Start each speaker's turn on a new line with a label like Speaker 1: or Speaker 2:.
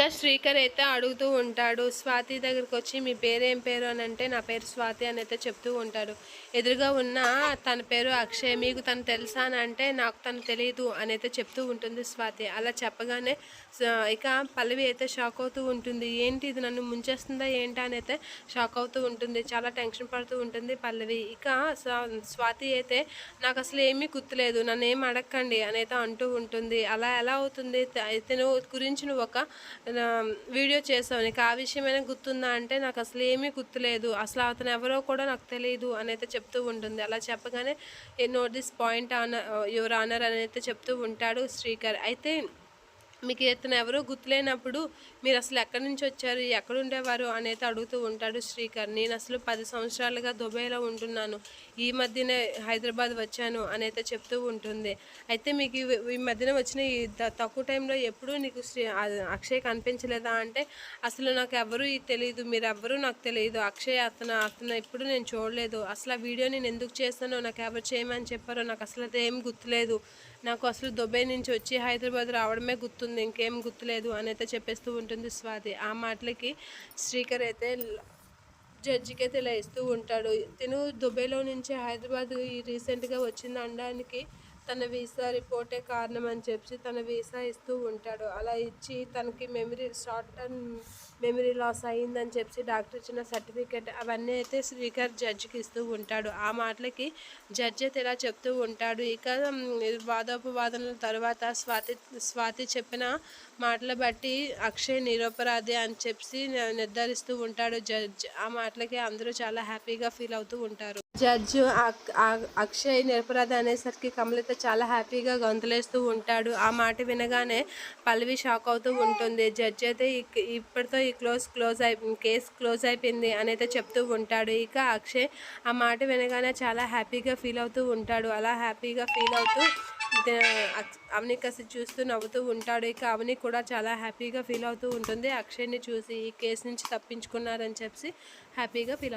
Speaker 1: ఇంకా శ్రీకర్ అయితే అడుగుతూ ఉంటాడు స్వాతి దగ్గరికి వచ్చి మీ పేరు ఏం పేరు? అని అంటే నా పేరు స్వాతి అని అయితే చెప్తూ ఉంటాడు. ఎదురుగా ఉన్న తన పేరు అక్షయ్ మీకు తను తెలుసా? అని అంటే నాకు తను తెలియదు అని అయితే చెప్తూ ఉంటుంది స్వాతి. అలా చెప్పగానే ఇక పల్లవి అయితే షాక్ అవుతూ ఉంటుంది. ఏంటి ఇది? నన్ను ముంచేస్తుందా? ఏంటా? అని అయితే షాక్ అవుతూ ఉంటుంది. చాలా టెన్షన్ పడుతూ ఉంటుంది పల్లవి. ఇక స్వా- స్వాతి అయితే నాకు అసలు ఏమీ గుర్తులేదు. నన్ను ఏం అడగండి అని అయితే అంటూ ఉంటుంది. అలా ఎలా అవుతుంది? అయితే గురించి నువ్వు ఒక వీడియో చేసావు నీకు ఆ విషయమైనా గుర్తుందా అంటే నాకు అసలు ఏమీ గుర్తులేదు. అసలు అతను ఎవరో కూడా నాకు తెలియదు అని అయితే చెప్తూ ఉంటుంది. అలా చెప్పగానే note this point honour your honour అని అయితే చెప్తూ ఉంటాడు శ్రీకర్. అయితే మీకు ఇతను ఎవరో గుర్తులేనప్పుడు మీరు అసలు ఎక్కడి నుంచి వచ్చారు ఎక్కడ ఉండేవారు అనేది అడుగుతూ ఉంటాడు శ్రీకర్. నేను అసలు పది సంవత్సరాలుగా దుబాయ్లో ఉంటున్నాను. ఈ మధ్యనే హైదరాబాద్ వచ్చాను అనేది చెప్తూ ఉంటుంది. అయితే మీకు ఈ- మధ్యన వచ్చిన ఈ తక్కువ టైంలో ఎప్పుడూ నీకు శ్రీ అక్షయ్ కనిపించలేదా అంటే అసలు నాకు ఎవరు తెలియదు మీరు ఎవ్వరూ నాకు తెలియదు అక్షయ్ అతను అతను ఎప్పుడు నేను చూడలేదు. అసలు ఆ వీడియో నేను ఎందుకు చేస్తానో నాకు ఎవరు చేయమని చెప్పారో నాకు అసలు అదేం ఏం గుర్తులేదు. నాకు అసలు దుబాయ్ నుంచి వచ్చి హైదరాబాద్ రావడమే గుర్తుంది. ఇంకేం గుర్తులేదు అని అయితే చెప్పేస్తూ ఉంటుంది స్వాతి. ఆ మాటలకి శ్రీకర్ అయితే జడ్జికి అయితే ఇలా ఇస్తూ ఉంటాడు. తిను దుబాయ్లో నుంచి హైదరాబాద్ ఈ రీసెంట్గా వచ్చింది అనడానికి తన వీసా రిపోర్టే కారణం అని చెప్పి తన వీసా ఇస్తూ ఉంటాడు. అలా ఇచ్చి తనకి memory short term memory loss అయ్యిందని చెప్పి డాక్టర్ ఇచ్చిన సర్టిఫికేట్ అవన్నీ అయితే స్పీకర్ జడ్జికి ఇస్తూ ఉంటాడు. ఆ మాటలకి జడ్జి అయితే ఇలా చెప్తూ ఉంటాడు. ఇక వాదోపవాదనల తర్వాత స్వాతి స్వాతి చెప్పిన మాటల బట్టి అక్షయ్ నిరపరాధి అని చెప్పి నిర్ధారిస్తూ ఉంటాడు జడ్జ్. ఆ మాటలకి అందరూ చాలా హ్యాపీగా ఫీల్ అవుతూ ఉంటారు. జడ్జ్ అక్షయ్ నిరపరాధ అనేసరికి కమలిత చాలా హ్యాపీగా గొంతులేస్తూ ఉంటాడు. ఆ మాట వినగానే పల్లవి షాక్ అవుతూ ఉంటుంది. జడ్జ్ అయితే ఇక్- ఇప్పటితో ఈ క్లోజ్ క్లోజ్ అయి కేసు క్లోజ్ అయిపోయింది అని అయితే చెప్తూ ఉంటాడు. ఇక అక్షయ్ ఆ మాట వినగానే చాలా హ్యాపీగా ఫీల్ అవుతూ ఉంటాడు. అలా హ్యాపీగా ఫీల్ అవుతూ అవని కసి చూస్తూ నవ్వుతూ ఉంటాడు. ఇక అవని కూడా చాలా హ్యాపీగా ఫీల్ అవుతూ ఉంటుంది. అక్షయ్ని చూసి ఈ కేసు నుంచి తప్పించుకున్నారని చెప్పి హ్యాపీగా ఫీల్